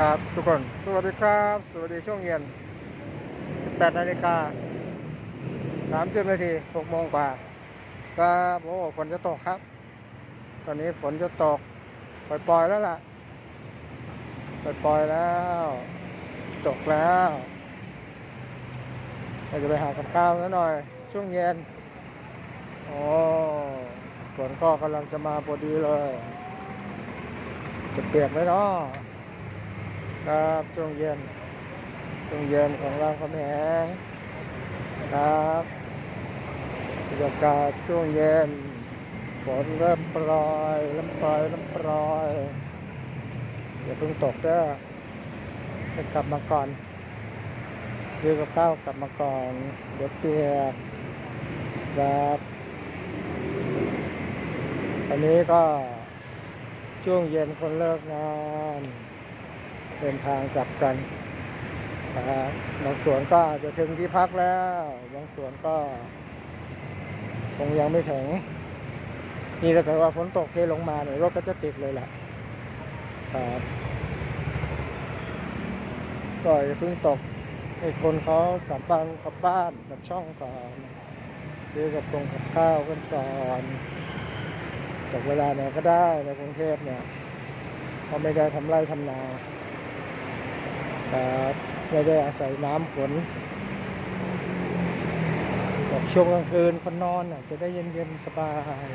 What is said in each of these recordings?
ครับทุกคน สวัสดีครับ สวัสดีช่วงเย็น 18นาฬิกา30นาที6โมงกว่าครับโอ้ฝนจะตกครับ ตอนนี้ฝนจะตก ปล่อยๆแล้วล่ะ ปล่อยๆแล้ว ตกแล้วเราจะไปหากับข้าวนิดหน่อย ช่วงเย็น โอ้ฝนก็กำลังจะมาพอดีเลย จะเปียกไหมเนาะ ครับช่วงเย็นช่วงเย็นของรามคำแหงครับบรรยากาศช่วงเย็นฝนเริ่มโปรยเริ่มโปรยเริ่มโปรยอย่าเพิ่งตกเด้อให้กลับมาก่อนซื้อกับข้าวกลับมาก่อนเดี๋ยวเปียกครับอันนี้ก็ช่วงเย็นคนเลิกงาน เดินทางกลับกันนะครับางส่วนก็จะถึงที่พักแล้ว บางส่วนก็ คงยังไม่ถึง นี่ถ้าเกิดว่าฝนตกเทลงมาเนี่ยรถก็จะติดเลยแหละครับก็อย่าเพิ่งตกให้คนเขากลับบ้านกลับบ้านกลับช่องก่อนซื้อกับตรงกับข้าวกันก่อนตกเวลาไหนก็ได้ในกรุงเทพเนี่ยเขาไม่ได้ทำไร่ทำนา ครับไม่ได้อาศัยน้ำฝนบอกช่วงกลางคืนคนนอนน่ะ จะได้เย็นเย็นๆสบาย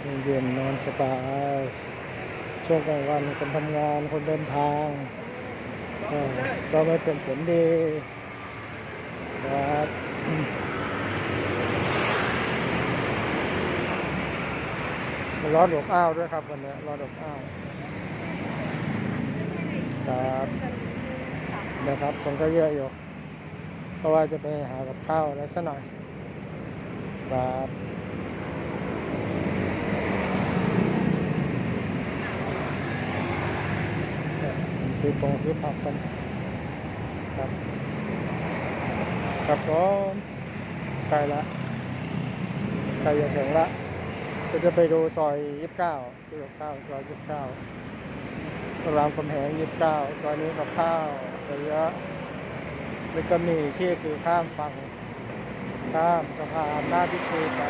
เย็นเย็นๆนอนสบาย ช่วงกลางวันคนทำงานคนเดินทางก็ไม่เป็นผลดีครับร้อนอบอ้าวด้วยครับวันนี้ร้อนอบอ้าวครับ นะครับคนก็เยอะอยู่เพราะว่าจะไปหากับข้าวอะไรสักหน่อยครับซื้อปงซื้อผักกันครับครับผมใกล้ละใกล้จะถึงละก็จะไปดูซอยยี่สิบเก้าซื้อกับข้าวซอยยี่สิบเก้ารามคำแหงยี่สิบเก้าซอยนี้กับข้าว ระยะแล้วก็มีที่คือข้ามฝั่งข้ามสะพานหน้าพิธีไป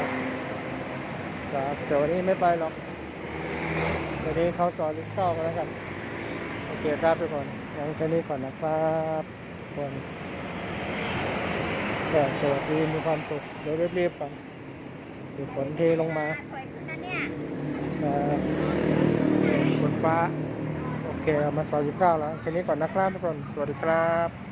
ครับแต่วันนี้ไม่ไปหรอกวันนี้เข้าซอยยี่สิบเก้ากันแล้วกันโอเคครับทุกคนยังแค่นี้ก่อนนะครับทุกคนก็สวัสดีมีความสุขเดี๋ยวรีบๆก่อนเดี๋ยวฝนเทลงมาสวยขึ้นนะเนี่ยครับฝนฟ้าโอ เคเอามาซอยยี่สิบเก้าแล้วแค่นี้ก่อนนะครับทุกคน สวัสดีครับ